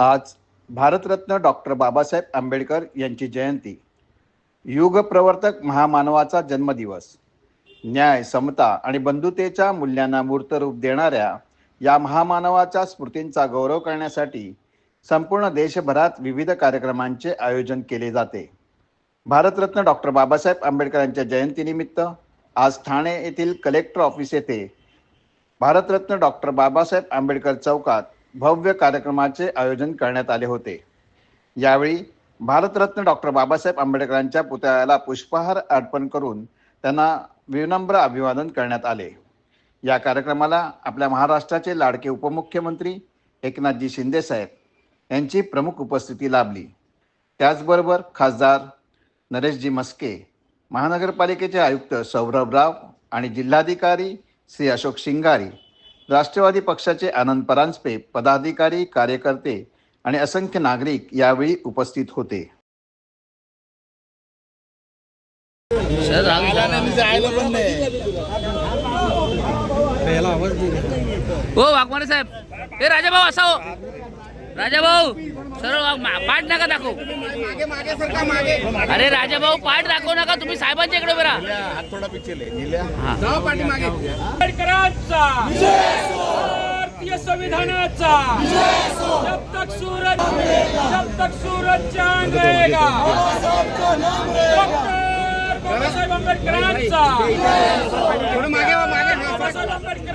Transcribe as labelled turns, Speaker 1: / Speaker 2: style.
Speaker 1: आज भारतरत्न डॉक्टर बाबासाहेब आंबेडकर यांची जयंती. युगप्रवर्तक महामानवाचा जन्मदिवस. न्याय समता आणि बंधुतेच्या मूल्यांना मूर्त रूप देणाऱ्या या महामानवाच्या स्मृतींचा गौरव करण्यासाठी संपूर्ण देशभरात विविध कार्यक्रमांचे आयोजन केले जाते. भारतरत्न डॉक्टर बाबासाहेब आंबेडकरांच्या जयंतीनिमित्त आज ठाणे येथील कलेक्टर ऑफिस येथे भारतरत्न डॉक्टर बाबासाहेब आंबेडकर चौकात भव्य कार्यक्रमाचे आयोजन करण्यात आले होते. यावेळी भारतरत्न डॉक्टर बाबासाहेब आंबेडकरांच्या पुतळ्याला पुष्पहार अर्पण करून त्यांना विनम्र अभिवादन करण्यात आले. या कार्यक्रमाला आपल्या महाराष्ट्राचे लाडके उपमुख्यमंत्री एकनाथजी शिंदेसाहेब यांची प्रमुख उपस्थिती लाभली. त्याचबरोबर खासदार नरेशजी मस्के महानगरपालिकेचे आयुक्त सौरभ राव आणि जिल्हाधिकारी श्री अशोक शिंगारी राष्ट्रवादी पक्षाचे आनंद परांजपे पदाधिकारी कार्यकर्ते आणि असंख्य नागरिक यावेळी उपस्थित होते.
Speaker 2: हो वाघमारे साहेब. हे राजाभाऊ असा हो. राजाभाऊ सरळ वाघ मा- पाठ नका दाखव. अरे राजाभाऊ पाठ दाखवू नका तुम्ही साहेबांच्या इकडे हा.
Speaker 3: आंबेडकरांचा भारतीय संविधानाचा जब तक सूरज जब तक सूरज चांद रहेगा डॉक्टर बाबासाहेब आंबेडकरांचा। बाबासाहेब आंबेडकर